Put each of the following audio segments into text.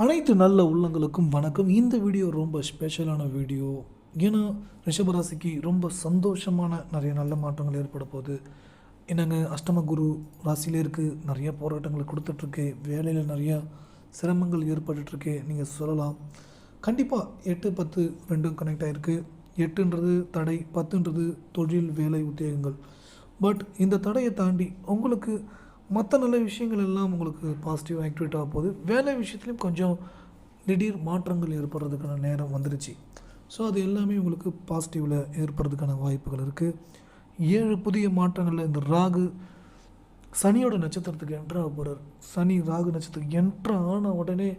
அனைத்து நல்ல உள்ளங்களுக்கும் வணக்கம். இந்த வீடியோ ரொம்ப ஸ்பெஷலான வீடியோ. ஏன்னா ரிஷபராசிக்கு ரொம்ப சந்தோஷமான நிறைய நல்ல மாற்றங்கள் ஏற்பட போகுது. என்னங்க அஷ்டம குரு ராசியிலே இருக்குது நிறைய போராட்டங்களை கொடுத்துட்ருக்கு. வேலையில் நிறையா சிரமங்கள் ஏற்பட்டுருக்கு நீங்கள் சொல்லலாம். கண்டிப்பாக எட்டு பத்து ரெண்டும் கனெக்ட் ஆகிருக்கு எட்டுன்றது தடை பத்துன்றது தொழில் வேலை உத்தியோகங்கள். பட் இந்த தடையை தாண்டி உங்களுக்கு மற்ற நல்ல விஷயங்கள் எல்லாம் உங்களுக்கு பாசிட்டிவ் ஆக்டிவேட் ஆக போகுது. வேலை விஷயத்துலையும் கொஞ்சம் திடீர் மாற்றங்கள் ஏற்படுறதுக்கான நேரம் வந்துருச்சு. ஸோ அது எல்லாமே உங்களுக்கு பாசிட்டிவில் ஏற்படுறதுக்கான வாய்ப்புகள் இருக்குது ஏழு புதிய மாற்றங்களில் இந்த ராகு சனியோட நட்சத்திரத்துக்கு என்ட்ராக போகிறார் சனி ராகு நட்சத்திரத்துக்கு என்ட்ரா ஆன உடனே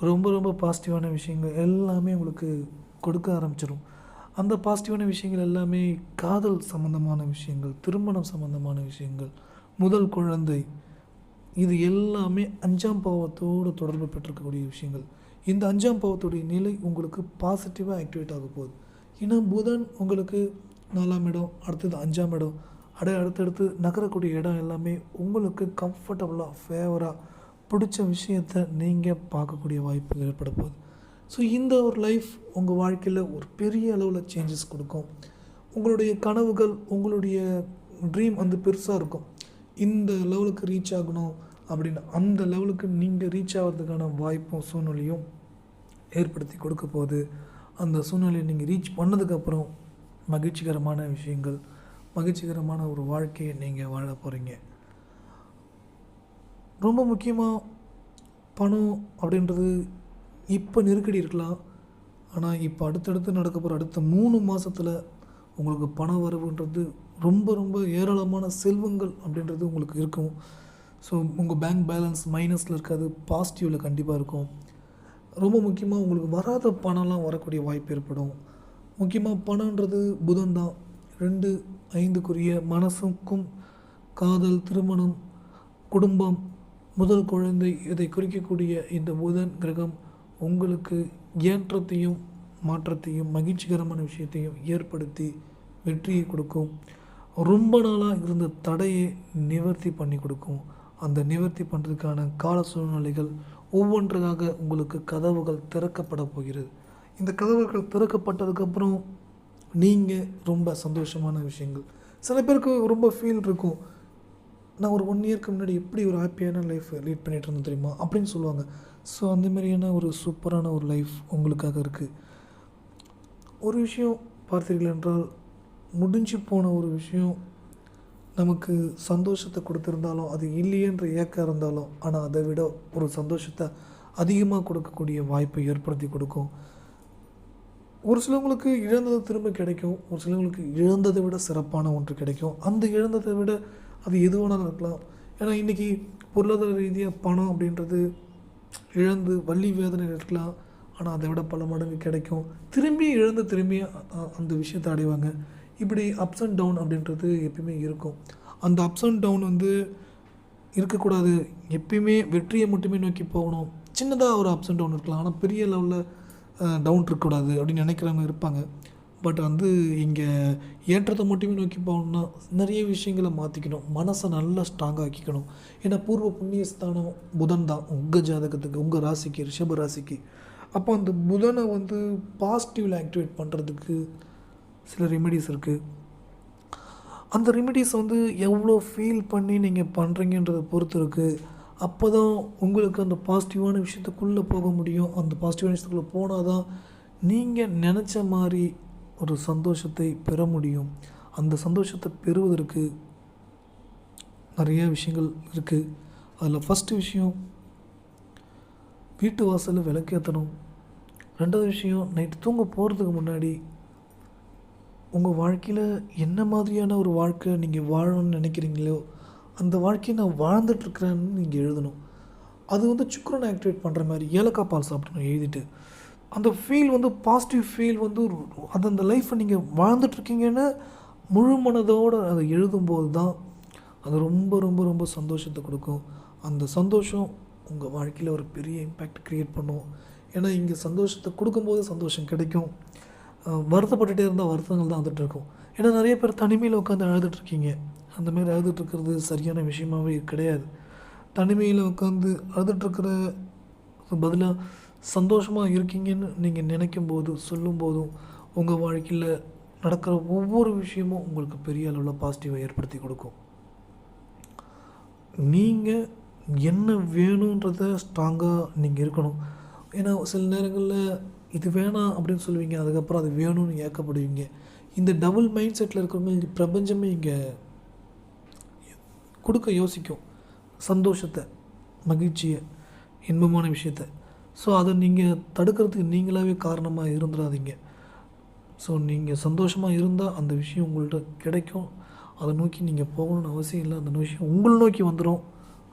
ரொம்ப ரொம்ப பாசிட்டிவான விஷயங்கள் எல்லாமே உங்களுக்கு கொடுக்க ஆரம்பிச்சிடும் அந்த பாசிட்டிவான விஷயங்கள் எல்லாமே காதல் சம்மந்தமான விஷயங்கள் திருமணம் சம்மந்தமான விஷயங்கள் முதல் குழந்தை. இது எல்லாமே அஞ்சாம் பாவத்தோடு தொடர்பு பெற்றிருக்கக்கூடிய விஷயங்கள். இந்த அஞ்சாம் பாவத்துடைய நிலை உங்களுக்கு பாசிட்டிவாக ஆக்டிவேட் ஆக போகுது. ஏன்னா புதன் உங்களுக்கு நாலாம் இடம் அடுத்தது அஞ்சாம் இடம். அடைய அடுத்தடுத்து நகரக்கூடிய இடம் எல்லாமே உங்களுக்கு கம்ஃபர்டபுளாக ஃபேவராக பிடிச்ச விஷயத்தை நீங்கள் பார்க்கக்கூடிய வாய்ப்பு ஏற்பட போகுது. ஸோ இந்த ஒரு லைஃப் உங்கள் வாழ்க்கையில் ஒரு பெரிய அளவில் சேஞ்சஸ் கொடுக்கும். உங்களுடைய கனவுகள் உங்களுடைய ட்ரீம் வந்து பெருசாக இருக்கும். இந்த லெவலுக்கு ரீச் ஆகணும் அப்படின்னு அந்த லெவலுக்கு நீங்கள் ரீச் ஆகிறதுக்கான வாய்ப்பும் சூழ்நிலையும் ஏற்படுத்தி கொடுக்க போகுது. அந்த சூழ்நிலையை நீங்கள் ரீச் பண்ணதுக்கப்புறம் மகிழ்ச்சிகரமான விஷயங்கள் மகிழ்ச்சிகரமான ஒரு வாழ்க்கையை நீங்கள் வாழ போகிறீங்க ரொம்ப முக்கியமாக பணம் அப்படின்றது இப்போ நெருக்கடி இருக்கலாம். ஆனால் இப்போ அடுத்தடுத்து நடக்க போகிற அடுத்த மூணு மாதத்தில் உங்களுக்கு பண வரவுன்றது ரொம்ப ரொம்ப ஏராளமான செல்வங்கள் அப்படின்றது உங்களுக்கு இருக்கும். ஸோ உங்கள் பேங்க் பேலன்ஸ் மைனஸில் இருக்காது பாசிட்டிவில் கண்டிப்பாக இருக்கும். ரொம்ப முக்கியமாக உங்களுக்கு வராத பணம்லாம் வரக்கூடிய வாய்ப்பு ஏற்படும். முக்கியமாக பணன்றது புதன் தான் ரெண்டு ஐந்துக்குரிய மனசுக்கும் காதல் திருமணம் குடும்பம் முதல் குழந்தை இதை குறிக்கக்கூடிய இந்த புதன் கிரகம் உங்களுக்கு ஏற்றத்தையும் மாற்றத்தையும் மகிழ்ச்சிகரமான விஷயத்தையும் ஏற்படுத்தி வெற்றியை கொடுக்கும். ரொம்ப நாளாக இருந்த தடையை நிவர்த்தி பண்ணி கொடுக்கும். அந்த நிவர்த்தி பண்ணுறதுக்கான கால சூழ்நிலைகள் ஒவ்வொன்றாக உங்களுக்கு கதவுகள் திறக்கப்பட போகிறது. இந்த கதவுகள் திறக்கப்பட்டதுக்கப்புறம் நீங்கள் ரொம்ப சந்தோஷமான விஷயங்கள். சில பேருக்கு ரொம்ப ஃபீல் இருக்கும். நான் ஒரு ஒன் இயர்க்கு முன்னாடி எப்படி ஒரு ஹாப்பியான லைஃப் லீட் பண்ணிகிட்டு இருந்தேன் தெரியுமா? அப்படின்னு சொல்லுவாங்க. ஸோ அந்த மாதிரியான ஒரு சூப்பரான ஒரு லைஃப் உங்களுக்காக இருக்குது ஒரு விஷயம் பார்த்தீர்கள் என்றால் முடிஞ்சு போன ஒரு விஷயம் நமக்கு சந்தோஷத்தை கொடுத்துருந்தாலும் அது இல்லையன்ற ஏக்கம் இருந்தாலும் ஆனால் அதை விட ஒரு சந்தோஷத்தை அதிகமாக கொடுக்கக்கூடிய வாய்ப்பை ஏற்படுத்தி கொடுக்கும். ஒரு சிலவங்களுக்கு இழந்தது திரும்ப கிடைக்கும். ஒரு சிலவங்களுக்கு இழந்ததை விட சிறப்பான ஒன்று கிடைக்கும். அந்த இழந்ததை விட அது எது வேணாலும் இருக்கலாம். ஏன்னா இன்றைக்கி பொருளாதார ரீதியாக பணம் அப்படின்றது இழந்து வள்ளி வேதனை இருக்கலாம். ஆனால் அதை விட பல மடங்கு கிடைக்கும். திரும்பி இழந்து திரும்பி அந்த விஷயத்தை அடைவாங்க. இப்படி அப்ஸ் அண்ட் டவுன் அப்படின்றது எப்பயுமே இருக்கும். அந்த அப்ஸ் அண்ட் டவுன் வந்து இருக்கக்கூடாது. எப்பயுமே வெற்றியை மட்டுமே நோக்கி போகணும். சின்னதாக ஒரு அப்ஸ் அண்ட் டவுன் இருக்கலாம். ஆனால் பெரிய லெவலில் டவுன் இருக்கக்கூடாது அப்படின்னு நினைக்கிறவங்க இருப்பாங்க. பட் வந்து இங்கே ஏற்றத்தை மட்டுமே நோக்கி போகணும்னா நிறைய விஷயங்களை மாற்றிக்கணும் மனசை நல்லா ஸ்ட்ராங்காக ஆக்கிக்கணும். ஏன்னா பூர்வ புண்ணிய ஸ்தானம் புதன் தான். உங்கள் ஜாதகத்துக்கு உங்கள் ராசிக்கு ரிஷப ராசிக்கு. அப்போ அந்த புதனை வந்து பாசிட்டிவில் ஆக்டிவேட் பண்ணுறதுக்கு சில ரெமெடிஸ் இருக்குது அந்த ரெமெடிஸ் வந்து எவ்வளோ ஃபீல் பண்ணி நீங்கள் பண்ணுறீங்கன்றதை பொறுத்து இருக்குது அப்போ தான் உங்களுக்கு அந்த பாசிட்டிவான விஷயத்துக்குள்ளே போக முடியும். அந்த பாசிட்டிவான விஷயத்துக்குள்ளே போனால் தான் நீங்கள் நினச்ச மாதிரி ஒரு சந்தோஷத்தை பெற முடியும். அந்த சந்தோஷத்தை பெறுவதற்கு நிறைய விஷயங்கள் இருக்குது அதில் ஃபஸ்ட்டு விஷயம் வீட்டு வாசலில் விளக்கேற்றணும் ரெண்டாவது விஷயம் நைட்டு தூங்க போகிறதுக்கு முன்னாடி உங்கள் வாழ்க்கையில் என்ன மாதிரியான ஒரு வாழ்க்கை நீங்கள் வாழணும்னு நினைக்கிறீங்களோ அந்த வாழ்க்கையை நான் வாழ்ந்துட்டுருக்குறேன்னு நீங்கள் எழுதணும். அது வந்து சுக்கரனை ஆக்டிவேட் பண்ணுற மாதிரி ஏலக்காய் பால் சாப்பிடணும் எழுதிட்டு. அந்த ஃபீல் வந்து பாசிட்டிவ் ஃபீல் வந்து அது அந்த லைஃப்பை நீங்கள் வாழ்ந்துட்டுருக்கீங்கன்னு முழு மனதோடு அதை எழுதும்போது தான் அது ரொம்ப ரொம்ப ரொம்ப சந்தோஷத்தை கொடுக்கும். அந்த சந்தோஷம் உங்கள் வாழ்க்கையில் ஒரு பெரிய இம்பேக்ட் க்ரியேட் பண்ணும். ஏன்னா இங்கே சந்தோஷத்தை கொடுக்கும்போது சந்தோஷம் கிடைக்கும். வருத்தப்பட்டுகிட்டே வருத்தப்பட்டுட்டே இருந்தால் வருத்தங்கள் தான் வந்துட்டு இருக்கும் ஏன்னா நிறைய பேர் தனிமையில் உட்காந்து அழுதுட்ருக்கீங்க அந்த மாதிரி அழுதுட்ருக்கிறது சரியான விஷயமாவே கிடையாது. தனிமையில் உட்காந்து அழுதுட்ருக்கிற பதிலாக சந்தோஷமாக இருக்கீங்கன்னு நீங்கள் நினைக்கும் போது சொல்லும் போதும் உங்கள் வாழ்க்கையில் நடக்கிற ஒவ்வொரு விஷயமும் உங்களுக்கு பெரிய அளவில் பாசிட்டிவை ஏற்படுத்தி கொடுக்கும். நீங்கள் என்ன வேணுன்றத ஸ்ட்ராங்காக நீங்கள் இருக்கணும். ஏன்னா சில நேரங்களில் இது வேணாம் அப்படின்னு சொல்லுவீங்க அதுக்கப்புறம் அது வேணும்னு ஏக்கப்படுவீங்க. இந்த டபுள் மைண்ட் செட்டில் இருக்கிறவங்க பிரபஞ்சமே இங்கே கொடுக்க யோசிக்கும். சந்தோஷத்தை மகிழ்ச்சியை இன்பமான விஷயத்தை. ஸோ அதை நீங்கள் தடுக்கிறதுக்கு நீங்களாகவே காரணமாக இருந்துடாதீங்க ஸோ நீங்கள் சந்தோஷமாக இருந்தால் அந்த விஷயம் உங்கள்கிட்ட கிடைக்கும். அதை நோக்கி நீங்கள் போகணும்னு அவசியம் இல்லை. அந்த விஷயம் உங்களை நோக்கி வந்துடும்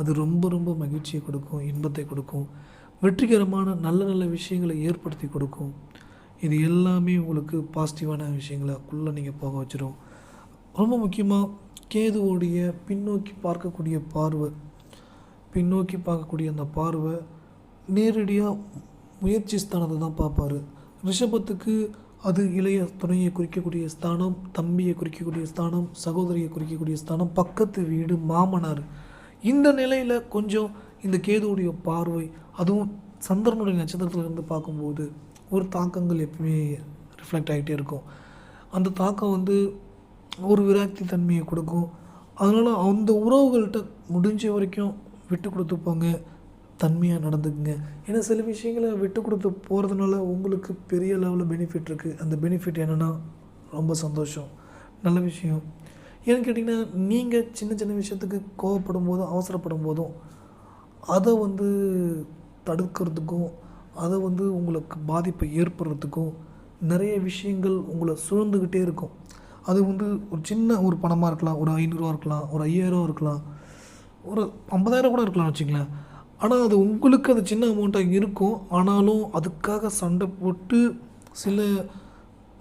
அது ரொம்ப ரொம்ப மகிழ்ச்சியை கொடுக்கும் இன்பத்தை கொடுக்கும். வெற்றிகரமான நல்ல நல்ல விஷயங்களை ஏற்படுத்தி கொடுக்கும். இது எல்லாமே உங்களுக்கு பாசிட்டிவான விஷயங்களுக்குள்ளே நீங்கள் போக வச்சிடும் ரொம்ப முக்கியமாக கேதுவோடைய பின்னோக்கி பார்க்கக்கூடிய பார்வை. பின்னோக்கி பார்க்கக்கூடிய அந்த பார்வை நேரடியாக முயற்சி ஸ்தானத்தை தான் பார்ப்பாரு. ரிஷபத்துக்கு அது இளைய துணையை குறிக்கக்கூடிய ஸ்தானம் தம்பியை குறிக்கக்கூடிய ஸ்தானம் சகோதரியை குறிக்கக்கூடிய ஸ்தானம் பக்கத்து வீடு மாமனார். இந்த நிலையில் கொஞ்சம் இந்த கேதுவுடைய பார்வை அதுவும் சந்திரனுடைய நட்சத்திரத்திலிருந்து பார்க்கும்போது ஒரு தாக்கங்கள் எப்பவுமே ரிஃப்ளெக்ட் ஆகிட்டே இருக்கும். அந்த தாக்கம் வந்து ஒரு விராக்தி தன்மையை கொடுக்கும். அதனால் அந்த உறவுகள்கிட்ட முடிஞ்ச வரைக்கும் விட்டு கொடுத்து போங்க. தன்மையாக நடந்துக்குங்க. ஏன்னா சில விஷயங்களை விட்டு கொடுத்து போகிறதுனால உங்களுக்கு பெரிய லெவலில் பெனிஃபிட் இருக்குது அந்த பெனிஃபிட் என்னென்னா ரொம்ப சந்தோஷம். நல்ல விஷயம். ஏன்னு கேட்டிங்கன்னா நீங்கள் சின்ன சின்ன விஷயத்துக்கு கோவப்படும் போதும் அவசரப்படும் போதும் அதை வந்து தடுக்கிறதுக்கும் அதை வந்து உங்களுக்கு பாதிப்பை ஏற்படுறதுக்கும் நிறைய விஷயங்கள் உங்களை சூழ்ந்துக்கிட்டே இருக்கும். அது வந்து ஒரு சின்ன ஒரு பணமாக இருக்கலாம் ஒரு ஐநூறுரூவா இருக்கலாம் ஒரு ஐயாயிரரூவா இருக்கலாம் ஒரு ஐம்பதாயிரம் கூட இருக்கலாம் வச்சுங்களேன் ஆனால் அது உங்களுக்கு அது சின்ன அமௌண்ட்டாக இருக்கும். ஆனாலும் அதுக்காக சண்டை போட்டு சில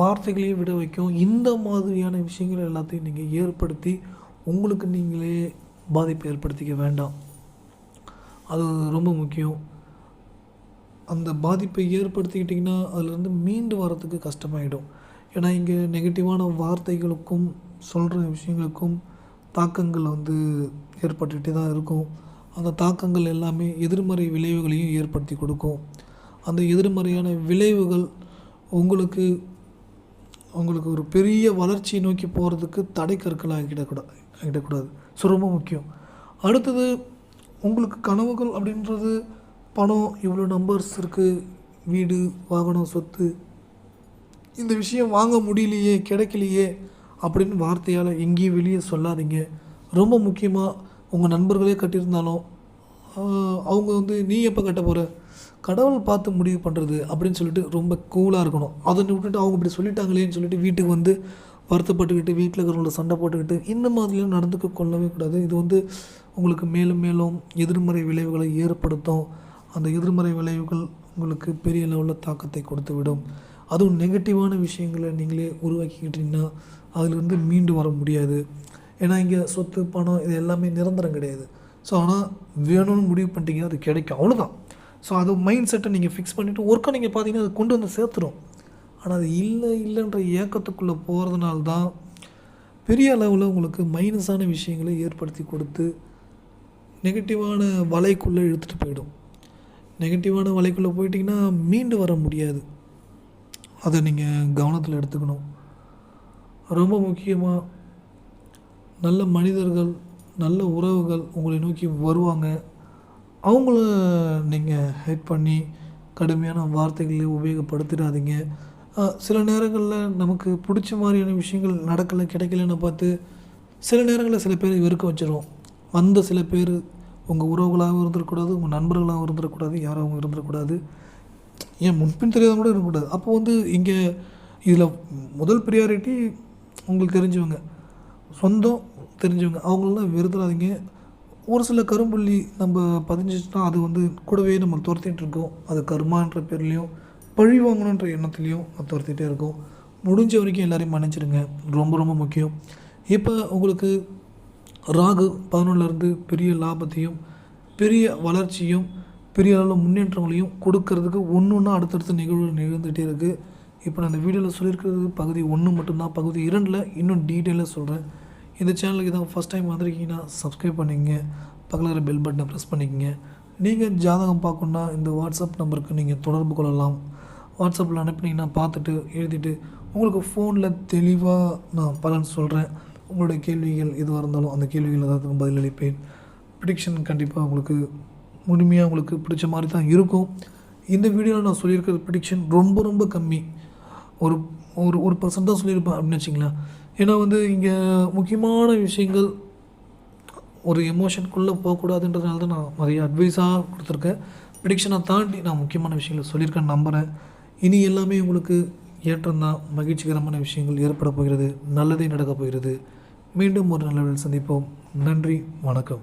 வார்த்தைகளையும் விட வைக்கும். இந்த மாதிரியான விஷயங்கள் எல்லாத்தையும் நீங்கள் ஏற்படுத்தி உங்களுக்கு நீங்களே பாதிப்பை ஏற்படுத்திக்க வேண்டாம். அது ரொம்ப முக்கியம். அந்த பாதிப்பை ஏற்படுத்திக்கிட்டிங்கன்னா அதிலேருந்து மீண்டு வரத்துக்கு கஷ்டமாயிடும். ஏன்னா இங்கே நெகட்டிவான வார்த்தைகளுக்கும் சொல்கிற விஷயங்களுக்கும் தாக்கங்கள் வந்து ஏற்பட்டுகிட்டே தான் இருக்கும். அந்த தாக்கங்கள் எல்லாமே எதிர்மறை விளைவுகளையும் ஏற்படுத்தி கொடுக்கும். அந்த எதிர்மறையான விளைவுகள் உங்களுக்கு உங்களுக்கு ஒரு பெரிய வளர்ச்சியை நோக்கி போகிறதுக்கு தடை கற்களாக கிடக்கூடாது ஆகிடக்கூடாது. ஸோ ரொம்ப முக்கியம். அடுத்தது உங்களுக்கு கனவுகள் அப்படின்றது பணம் இவ்வளோ நம்பர்ஸ் இருக்குது வீடு வாகனம் சொத்து. இந்த விஷயம் வாங்க முடியலையே கிடைக்கலையே அப்படின்னு வார்த்தையால் எங்கேயும் வெளியே சொல்லாதீங்க. ரொம்ப முக்கியமாக உங்கள் நண்பர்களே கட்டியிருந்தாலும் அவங்க வந்து நீ எப்போ கட்ட போகிற கடவுள் பார்த்து முடிவு பண்ணுறது அப்படின்னு சொல்லிட்டு ரொம்ப கூலாக இருக்கணும். அதை விட்டுட்டு அவங்க இப்படி சொல்லிட்டாங்களேன்னு சொல்லிட்டு வீட்டுக்கு வந்து வருத்தப்பட்டுக்கிட்டு வீட்டில் இருக்கிறவங்கள சண்டை போட்டுக்கிட்டு இந்த மாதிரிலாம் நடந்துக்க கொள்ளவே கூடாது. இது வந்து உங்களுக்கு மேலும் மேலும் எதிர்மறை விளைவுகளை ஏற்படுத்தும். அந்த எதிர்மறை விளைவுகள் உங்களுக்கு பெரிய லெவலில் தாக்கத்தை கொடுத்து விடும் அதுவும் நெகட்டிவான விஷயங்களை நீங்களே உருவாக்கிக்கிட்டீங்கன்னா அதிலிருந்து மீண்டு வர முடியாது. ஏன்னா இங்கே சொத்து பணம் இது எல்லாமே நிரந்தரம் கிடையாது. ஸோ ஆனால் வேணும்னு முடிவு பண்ணிட்டீங்கன்னா அது கிடைக்கும். அவ்வளோதான் ஸோ அது மைண்ட் செட்டை நீங்கள் ஃபிக்ஸ் பண்ணிவிட்டு ஒர்க்கை நீங்கள் பார்த்தீங்கன்னா அது கொண்டு வந்து சேர்த்துரும். ஆனால் அது இல்லை இல்லைன்ற ஏக்கத்துக்குள்ளே போகிறதுனால தான் பெரிய அளவில் உங்களுக்கு மைனஸான விஷயங்களை ஏற்படுத்தி கொடுத்து நெகட்டிவான வலைக்குள்ளே இழுத்துட்டு போயிடும். நெகட்டிவான வலைக்குள்ளே போயிட்டிங்கன்னா மீண்டு வர முடியாது. அதை நீங்கள் கவனத்தில் எடுத்துக்கணும். ரொம்ப முக்கியமாக நல்ல மனிதர்கள் நல்ல உறவுகள் உங்களை நோக்கி வருவாங்க. அவங்கள நீங்கள் ஹெட் பண்ணி கடுமையான வார்த்தைகளை உபயோகப்படுத்திடாதீங்க. சில நேரங்களில் நமக்கு பிடிச்ச மாதிரியான விஷயங்கள் நடக்கலை கிடைக்கலன்னு பார்த்து சில நேரங்களில் சில பேர் வெறுக்க வச்சிரும் வந்த சில பேர் உங்கள் உறவுகளாகவும் இருந்துடக்கூடாது உங்கள் நண்பர்களாகவும் இருந்துடக்கூடாது யாராகவும் இருந்துடக்கூடாது ஏன் முன்பின் தெரியாத கூட இருக்கக்கூடாது அப்போ வந்து இங்கே இதில் முதல் ப்ரியாரிட்டி உங்களுக்கு தெரிஞ்சவங்க. சொந்தம் தெரிஞ்சவங்க. அவங்களெல்லாம் வெறுத்துறாதீங்க. ஒரு சில கரும்புள்ளி நம்ம பதிஞ்சிச்சுன்னா அது வந்து கூடவே நம்ம துரத்திட்டு இருக்கோம். அது கருமான்ற பேர்லேயும் பழி வாங்கணுன்ற எண்ணத்துலேயும் அது துரத்திட்டே இருக்கும். முடிஞ்ச வரைக்கும் எல்லாரையும் மன்னிச்சிடுங்க. ரொம்ப ரொம்ப முக்கியம். இப்போ உங்களுக்கு ராகு பதினொன்றுலேருந்து பெரிய லாபத்தையும் பெரிய வளர்ச்சியும் பெரிய அளவில் முன்னேற்றங்களையும் கொடுக்கறதுக்கு ஒன்று ஒன்றா அடுத்தடுத்த நிகழ்வு நிகழ்ந்துகிட்டே இருக்குது இப்போ நான் இந்த வீடியோவில் சொல்லியிருக்கிறது பகுதி ஒன்று மட்டும்தான். பகுதி இரண்டில் இன்னும் டீட்டெயிலாக சொல்கிறேன் இந்த சேனலுக்கு தான் ஃபஸ்ட் டைம் வந்திருக்கீங்கன்னா சப்ஸ்கிரைப் பண்ணிக்கங்க. பக்கத்தில் பெல் பட்டனை ப்ரெஸ் பண்ணிக்கங்க. நீங்கள் ஜாதகம் பார்க்கணுன்னா இந்த வாட்ஸ்அப் நம்பருக்கு நீங்கள் தொடர்பு கொள்ளலாம். வாட்ஸ்அப்பில் அனுப்புனீங்கன்னா பார்த்துட்டு எழுதிட்டு உங்களுக்கு ஃபோனில் தெளிவாக நான் பலன் சொல்கிறேன் உங்களுடைய கேள்விகள் எதுவாக இருந்தாலும் அந்த கேள்விகள் ஏதாவது பதிலளிப்பேன் ப்ரிடிக்ஷன் கண்டிப்பாக உங்களுக்கு முழுமையாக உங்களுக்கு பிடிச்ச மாதிரி தான் இருக்கும். இந்த வீடியோவில் நான் சொல்லியிருக்கிற ப்ரிடிக்ஷன் ரொம்ப ரொம்ப கம்மி. ஒரு ஒரு ஒரு பர்சன்ட் தான் சொல்லியிருப்பேன் அப்படின்னு வச்சிங்களேன். ஏன்னா வந்து இங்கே முக்கியமான விஷயங்கள் ஒரு எமோஷனுக்குள்ளே போகக்கூடாதுன்றதுனால தான் நான் நிறைய அட்வைஸாக கொடுத்துருக்கேன். ப்ரிடிக்ஷனை தாண்டி நான் முக்கியமான விஷயங்களை சொல்லியிருக்கேன் நம்புகிறேன் இனி எல்லாமே உங்களுக்கு ஏற்றம்தான் மகிழ்ச்சிகரமான விஷயங்கள் ஏற்பட போகிறது நல்லதே நடக்கப் போகிறது. மீண்டும் ஒரு நல்ல சந்திப்போம். நன்றி வணக்கம்.